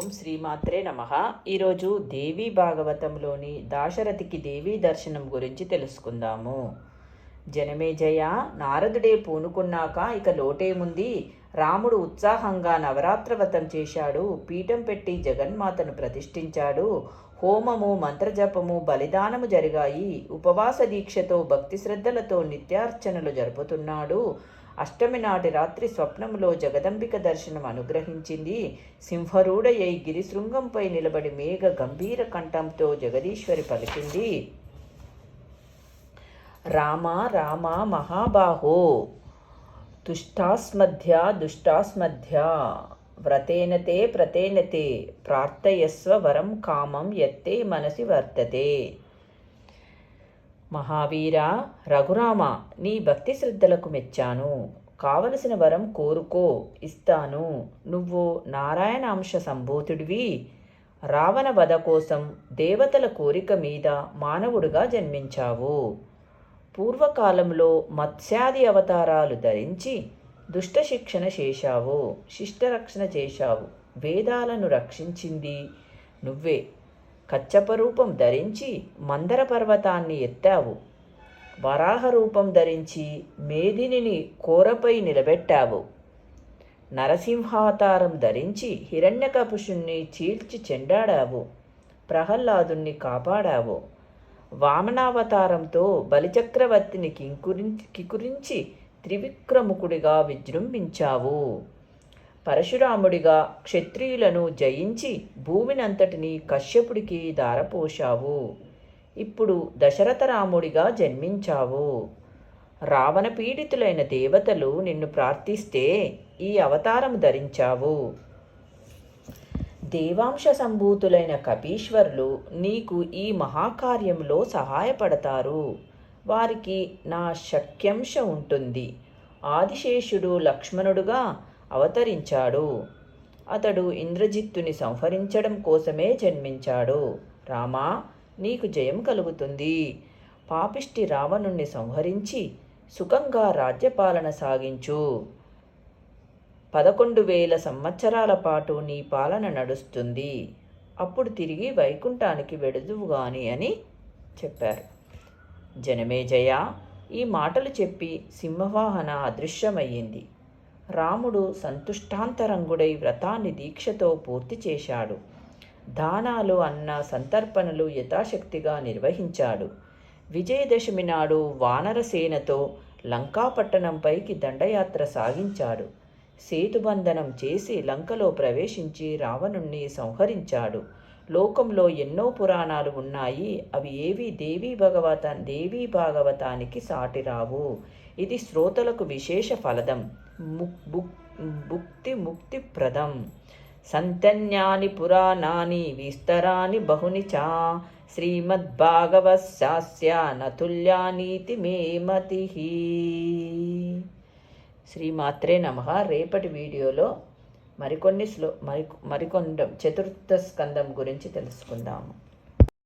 ఓం శ్రీమాత్రే నమ. ఈరోజు దేవీ భాగవతంలోని దాశరథికి దేవీ దర్శనం గురించి తెలుసుకుందాము. జనమేజయ నారదుడే పూనుకున్నాక ఇక లోటేముంది రాముడు ఉత్సాహంగా నవరాత్రవ్రతం చేశాడు. పీఠం పెట్టి జగన్మాతను ప్రతిష్ఠించాడు. హోమము మంత్రజపము బలిదానము జరిగాయి. ఉపవాస దీక్షతో భక్తి శ్రద్ధలతో నిత్యార్చనలు జరుపుతున్నాడు. అష్టమి నాటి రాత్రి స్వప్నములో జగదంబిక దర్శనం అనుగ్రహించింది. సింహరూఢయ్యై గిరిశృంగంపై నిలబడి మేఘ గంభీర కంఠంతో జగదీశ్వరి పలికింది. రామ రామ మహాబాహో తుష్టాస్మధ్య దుష్టాస్మధ్య వ్రతేనతే ప్రతేనతే ప్రార్థయస్వ వరం కామం ఎత్తే మనసి వర్తతే. మహావీర రఘురామ నీ భక్తి శ్రద్ధలకు మెచ్చాను. కావలసిన వరం కోరుకో ఇస్తాను. నువ్వు నారాయణాంశ సంభూతుడివి. రావణ వధ కోసం దేవతల కోరిక మీద మానవుడుగా జన్మించావు. పూర్వకాలంలో మత్స్యాది అవతారాలు ధరించి దుష్ట శిక్షణ చేశావు శిష్టరక్షణ చేశావు. వేదాలను రక్షించింది నువ్వే. కచ్చప రూపం ధరించి మందర పర్వతాన్ని ఎత్తావు. వరాహ రూపం ధరించి మేదినిని కోరపై నిలబెట్టావు. నరసింహావతారం ధరించి హిరణ్యకపుషుణ్ణి చీల్చి చెండాడావు. ప్రహ్లాదుణ్ణి కాపాడావు. వామనావతారంతో బలిచక్రవర్తిని కింకురించి కికురించి త్రివిక్రముకుడిగా విజృంభించావు. పరశురాముడిగా క్షత్రియులను జయించి భూమినంతటిని కశ్యపుడికి దారపోశావు ఇప్పుడు దశరథ రాముడిగా జన్మించావు. రావణ పీడితులైన దేవతలు నిన్ను ప్రార్థిస్తే ఈ అవతారం ధరించావు. దేవాంశ సంభూతులైన కపీశ్వరులు నీకు ఈ మహాకార్యంలో సహాయపడతారు. వారికి నా శక్యంశ ఉంటుంది. ఆదిశేషుడు లక్ష్మణుడుగా అవతరించాడు. అతడు ఇంద్రజిత్తుని సంహరించడం కోసమే జన్మించాడు. రామా నీకు జయం కలుగుతుంది. పాపిష్టి రావణుణ్ణి సంహరించి సుఖంగా రాజ్యపాలన సాగించు. పదకొండు వేల సంవత్సరాల పాటు నీ పాలన నడుస్తుంది. అప్పుడు తిరిగి వైకుంఠానికి వెడుదువు గాని అని చెప్పారు. జనమేజయ ఈ మాటలు చెప్పి సింహవాహన అదృశ్యమయ్యింది. రాముడు సంతుష్టాంతరంగుడై వ్రతాన్ని దీక్షతో పూర్తి చేశాడు. దానాలు అన్న సంతర్పణలు యథాశక్తిగా నిర్వహించాడు. విజయదశమి నాడు వానరసేనతో లంకాపట్టణంపైకి దండయాత్ర సాగించాడు. సేతుబంధనం చేసి లంకలో ప్రవేశించి రావణుణ్ణి సంహరించాడు. లోకంలో ఎన్నో పురాణాలు ఉన్నాయి. అవి ఏవి? దేవీ భగవత దేవీ భాగవతానికి సాటిరావు. ఇది శ్రోతలకు విశేష ఫలదం. భుక్తి ముక్తిప్రదం సంతన్యాని పురాణాని విస్తరాని బహుని చా. శ్రీమద్భాగవశాస్య నతుల్యానీతి మే మతి. శ్రీమాత్రే నమ. రేపటి వీడియోలో మరికొన్ని శ్లో మరి మరికొండ చతుర్థ స్కందం గురించి తెలుసుకుందాము.